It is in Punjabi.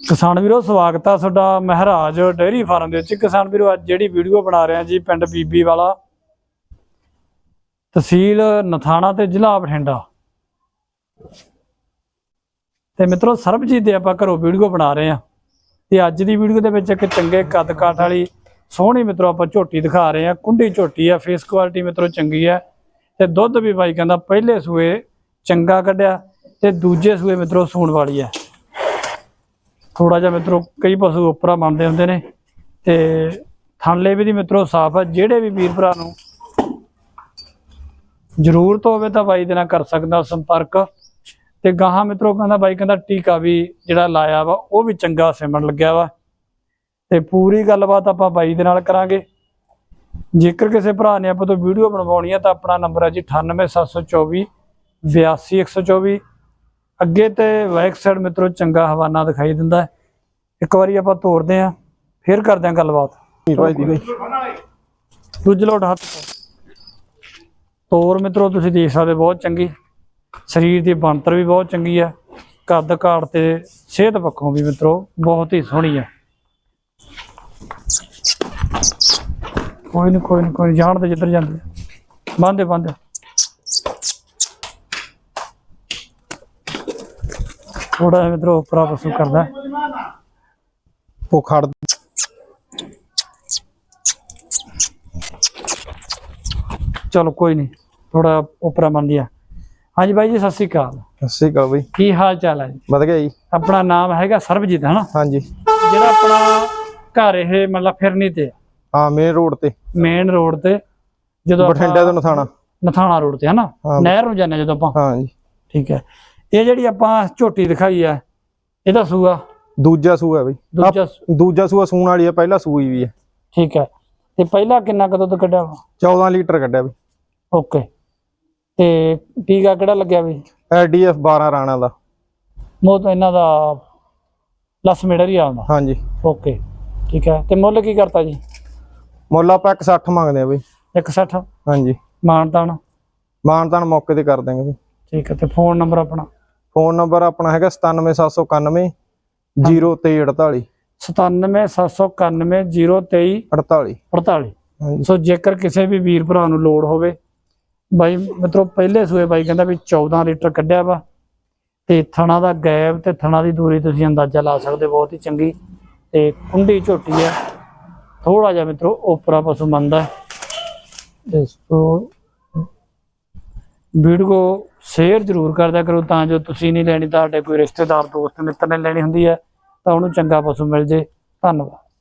ਕਿਸਾਨ ਵੀਰੋ, ਸਵਾਗਤ ਆ ਤੁਹਾਡਾ ਮਹਾਰਾਜ ਡੇਅਰੀ ਫਾਰਮ ਦੇ ਵਿੱਚ। ਕਿਸਾਨ ਵੀਰੋ, ਅੱਜ ਜਿਹੜੀ ਵੀਡੀਓ ਬਣਾ ਰਹੇ ਆ ਜੀ ਪਿੰਡ ਬੀਬੀ ਵਾਲਾ, ਤਹਿਸੀਲ ਨਥਾਣਾ ਤੇ ਜ਼ਿਲ੍ਹਾ ਬਠਿੰਡਾ। ਤੇ ਮਿੱਤਰੋ, ਸਰਬਜੀਤ ਦੇ ਆਪਾਂ ਘਰੋਂ ਵੀਡੀਓ ਬਣਾ ਰਹੇ ਆ। ਤੇ ਅੱਜ ਦੀ ਵੀਡੀਓ ਦੇ ਵਿੱਚ ਇੱਕ ਚੰਗੇ ਕੱਦ ਕਾਠ ਵਾਲੀ, ਸੋਹਣੀ ਮਿੱਤਰੋ, ਆਪਾਂ ਝੋਟੀ ਦਿਖਾ ਰਹੇ ਆ। ਕੁੰਡੀ ਝੋਟੀ ਆ ਫੇਸ ਕੁਆਲਿਟੀ ਮਿੱਤਰੋ ਚੰਗੀ ਆ। ਤੇ ਦੁੱਧ ਵੀ ਬਾਈ ਕਹਿੰਦਾ ਪਹਿਲੇ ਸੂਏ ਚੰਗਾ ਕੱਢਿਆ, ਤੇ ਦੂਜੇ ਸੂਏ ਮਿੱਤਰੋ ਸੂਣ ਵਾਲੀ ਆ। ਥੋੜਾ ਜਿਹਾ ਮਿੱਤਰੋ, ਕਈ ਪਸ਼ੂ ਉਪਰਾ ਮੰਨਦੇ ਹੁੰਦੇ ਨੇ ਤੇ ਥਣਲੇ ਵੀ ਦੀ ਮਿੱਤਰੋ ਸਾਫ਼ ਆ, ਜਿਹੜੇ ਵੀ ਵੀਰ ਭਰਾ ਨੂੰ ਜ਼ਰੂਰਤ ਹੋਵੇ ਤਾਂ ਬਾਈ ਦੇ ਨਾਲ ਕਰ ਸਕਦਾ ਸੰਪਰਕ। ਤੇ ਗਾਹਾਂ ਮਿੱਤਰੋ ਕਹਿੰਦਾ ਬਾਈ ਕਹਿੰਦਾ ਟੀਕਾ ਵੀ ਜਿਹੜਾ ਲਾਇਆ ਵਾ, ਉਹ ਵੀ ਚੰਗਾ ਸਿਮਣ ਲੱਗਿਆ ਵਾ। ਤੇ ਪੂਰੀ ਗੱਲਬਾਤ ਆਪਾਂ ਬਾਈ ਦੇ ਨਾਲ ਕਰਾਂਗੇ। ਜੇਕਰ ਕਿਸੇ ਭਰਾ ਨੇ ਆਪਾਂ ਤੋਂ ਵੀਡੀਓ ਬਣਵਾਉਣੀ ਹੈ ਤਾਂ ਆਪਣਾ ਨੰਬਰ ਹੈ ਜੀ 98724 82124 ਅੱਗੇ ਤੇ ਬੈਕ ਸਾਈਡ ਮਿੱਤਰੋ ਚੰਗਾ ਹਵਾਨਾ ਦਿਖਾਈ ਦਿੰਦਾ ਹੈ। ਇੱਕ ਵਾਰੀ ਆਪਾਂ ਤੋਰਦੇ ਆਂ ਫਿਰ ਕਰਦੇ ਆਂ ਗੱਲਬਾਤ। ਦੂਜੇ ਲੋਟ ਹੱਥ ਤੋਰ ਮਿੱਤਰੋ ਤੁਸੀਂ ਦੇਖ ਸਕਦੇ ਬਹੁਤ ਚੰਗੀ। ਸਰੀਰ ਦੀ ਬਣਤਰ ਵੀ ਬਹੁਤ ਚੰਗੀ ਹੈ। ਕੱਦ ਕਾਠ ਤੇ ਸਿਹਤ ਪੱਖੋਂ ਵੀ ਮਿੱਤਰੋ ਬਹੁਤ ਹੀ ਸੋਹਣੀ ਹੈ। ਕੋਈ ਨਹੀਂ ਕੋਈ ਨਹੀਂ ਕੋਈ ਨੀ, ਜਾਣ ਤੇ ਜਿੱਧਰ ਜਾਂਦੇ ਬੰਦੇ ਬੰਦੇ ਥੋੜਾ ਜਿਹਾ ਮਿੱਤਰੋ ਉਪਰਾ ਪਸੂ ਕਰਦਾ। ਉਹ ਖੜ ਚਲੋ ਕੋਈ ਨਹੀਂ ਥੋੜਾ ਉਪਰਾ ਮੰਨ ਲਿਆ। ਹਾਂਜੀ ਬਾਈ ਜੀ ਸਤਿ ਸ਼੍ਰੀ ਅਕਾਲ। ਸਸੀ ਕਾ ਬਈ। ਕੀ ਹਾਲ ਚਾਲ ਹੈ ਜੀ? ਵਧ ਗਿਆ ਜੀ। ਆਪਣਾ ਨਾਮ ਹੈਗਾ ਸਰਬਜੀਤ ਹੈ ਨਾ ਹਾਂਜੀ। ਜਿਹੜਾ ਆਪਣਾ ਘਰ ਇਹ ਮਤਲਬ ਫਿਰਨੀ ਤੇ। ਹਾਂ ਮੇਨ ਰੋਡ ਤੇ। ਮੇਨ ਰੋਡ ਤੇ ਜਦੋਂ ਬਠਿੰਡੇ ਤੋਂ ਨਥਾਣਾ। ਨਥਾਣਾ ਰੋਡ ਤੇ ਹੈ ਨਾ। ਨਹਿਰ ਨੂੰ ਜਾਂਦੇ ਜਦੋਂ ਆਪਾਂ। ਹਾਂ ਜੀ। ਠੀਕ ਹੈ। ਇਹ ਜਿਹੜੀ ਆਪਾਂ ਝੋਟੀ ਦਿਖਾਈ ਆ ਇਹਦਾ ਸੂਆ। ਦੂਜਾ ਸੂਆ ਬਈ। ਦੂਜਾ ਦੂਜਾ ਸੂਆ ਸੂਣ ਵਾਲੀ ਹੈ ਪਹਿਲਾ ਸੂਈ ਵੀ ਹੈ ਠੀਕ ਹੈ ਤੇ ਪਹਿਲਾਂ ਕਿੰਨਾ ਕਦੋਂ ਤੋਂ ਕੱਢਿਆ? ਵਾ 14 ਲੀਟਰ ਕੱਢਿਆ ਬਈ। ਓਕੇ। ਤੇ ਟੀਕਾ ਕਿਹੜਾ ਲੱਗਿਆ ਵੀ ਐਡੀਐਫ 12 ਰਾਣਾ ਦਾ। ਮੋਹ ਤਾਂ ਇਹਨਾਂ ਦਾ ਲਸ ਮੀਟਰ ਹੀ ਆਉਂਦਾ ਹਾਂਜੀ। ਓਕੇ। ਠੀਕ ਹੈ ਤੇ ਮੁੱਲ ਕੀ ਕਰਤਾ ਜੀ? ਮੁੱਲ ਆਪਾਂ 160 ਮੰਗਦੇ ਆ ਬਈ। 160 ਹਾਂਜੀ। ਮਾਨਤਾਨ? ਮਾਨਤਾਨ ਮੌਕੇ ਤੇ ਕਰ ਦਾਂਗੇ ਬਈ। ਠੀਕ ਹੈ ਤੇ ਫੋਨ ਨੰਬਰ ਆਪਣਾ? ਫੋਨ ਨੰਬਰ ਆਪਣਾ ਹੈਗਾ 97791 0348 97791023 48 48 ਹਾਂਜੀ। ਸੋ ਜੇਕਰ ਕਿਸੇ ਵੀ ਵੀਰ ਭਰਾ ਨੂੰ ਲੋੜ ਹੋਵੇ ਬਾਈ ਮਿੱਤਰੋ ਪਹਿਲੇ ਸੂਏ ਬਾਈ ਕਹਿੰਦਾ ਵੀ 14 ਲੀਟਰ ਕੱਢਿਆ ਵਾ ਤੇ ਥਣਾ ਦਾ ਗੈਪ ਤੇ ਥਣਾ ਦੀ ਦੂਰੀ ਤੁਸੀਂ ਅੰਦਾਜ਼ਾ ਲਾ ਸਕਦੇ ਬਹੁਤ ਹੀ ਚੰਗੀ ਤੇ ਕੁੰਡੀ ਝੋਟੀ ਹੈ ਥੋੜਾ ਜਿਹਾ ਮਿੱਤਰੋ ਉਪਰਾ ਪਸ਼ੂ ਮੰਨਦਾ। ਹੈ ਤੇ ਵੀਡੀਓ ਸ਼ੇਅਰ ਜ਼ਰੂਰ ਕਰਦਾ ਕਰੋ ਤਾਂ ਜੋ ਤੁਸੀਂ ਨਹੀਂ ਲੈਣੀ ਤੁਹਾਡੇ ਕੋਈ ਰਿਸ਼ਤੇਦਾਰ, ਦੋਸਤ, ਮਿੱਤਰ ਨੇ ਲੈਣੀ ਹੁੰਦੀ ਹੈ ਤਾਂ ਉਹਨੂੰ ਚੰਗਾ ਪਸ਼ੂ ਮਿਲ ਜੇ। ਧੰਨਵਾਦ।